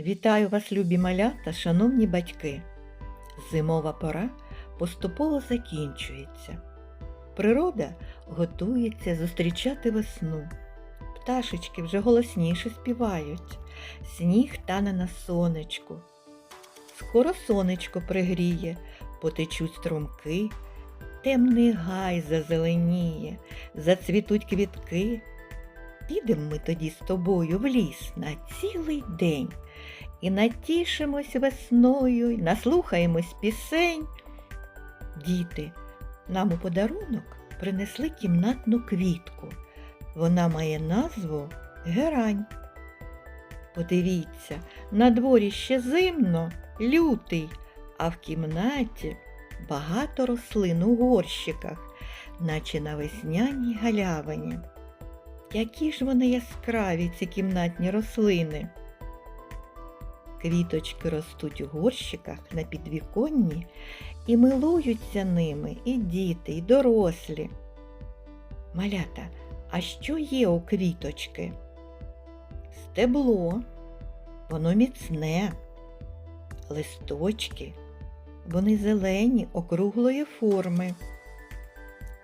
Вітаю вас, любі малята, шановні батьки. Зимова пора поступово закінчується. Природа готується зустрічати весну. Пташечки вже голосніше співають, сніг тане на сонечку. Скоро сонечко пригріє, потечуть струмки, темний гай зазеленіє, зацвітуть квітки. Підемо ми тоді з тобою в ліс на цілий день і натішимось весною, і наслухаємось пісень. Діти, нам у подарунок принесли кімнатну квітку. Вона має назву Герань. Подивіться, на дворі ще зимно, лютий, а в кімнаті багато рослин у горщиках, наче на весняній галявині. Які ж вони яскраві, ці кімнатні рослини. Квіточки ростуть у горщиках на підвіконні і милуються ними і діти, і дорослі. Малята, а що є у квіточки? Стебло, воно міцне, листочки, вони зелені округлої форми,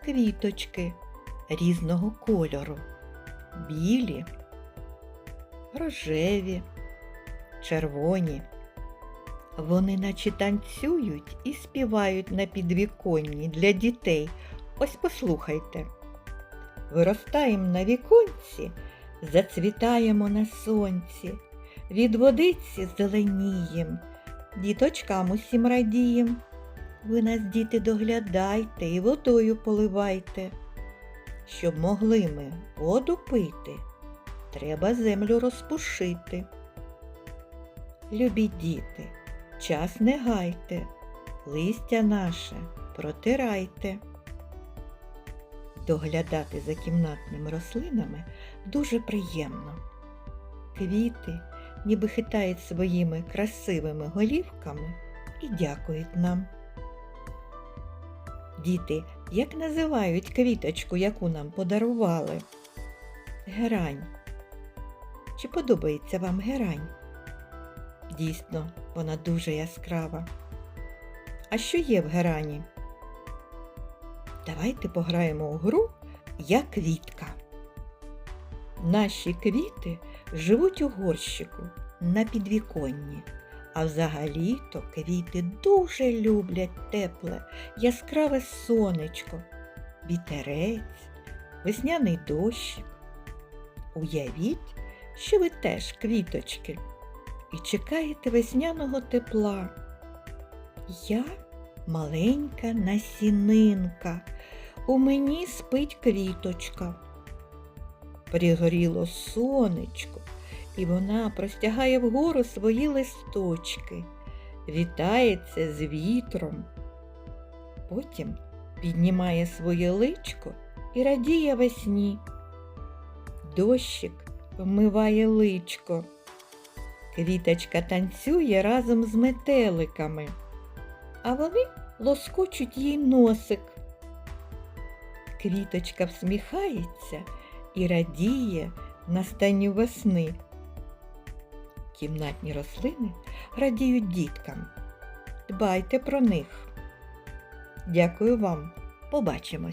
квіточки різного кольору, білі, рожеві червоні. Вони наче танцюють і співають на підвіконні для дітей. Ось послухайте. Виростаємо на віконці, зацвітаємо на сонці, від водиці зеленієм, діточкам усім радієм. Ви нас, діти, доглядайте і водою поливайте. Щоб могли ми воду пити, треба землю розпушити. Любі діти, час не гайте, листя наше протирайте. Доглядати за кімнатними рослинами дуже приємно. Квіти ніби хитають своїми красивими голівками і дякують нам. Діти, як називають квіточку, яку нам подарували? Герань. Чи подобається вам герань? Дійсно, вона дуже яскрава. А що є в герані? Давайте пограємо у гру Я квітка. Наші квіти живуть у горщику на підвіконні, а взагалі-то квіти дуже люблять тепле, яскраве сонечко, вітерець, весняний дощик. Уявіть, що ви теж квіточки і чекаєте весняного тепла. Я маленька насінинка, у мені спить квіточка. Пригоріло сонечко, і вона простягає вгору свої листочки, вітається з вітром. Потім піднімає своє личко і радіє весні. Дощик вмиває личко. Квіточка танцює разом з метеликами, а вони лоскочуть їй носик. Квіточка всміхається і радіє настанню весни. Кімнатні рослини радіють діткам. Дбайте про них. Дякую вам. Побачимось!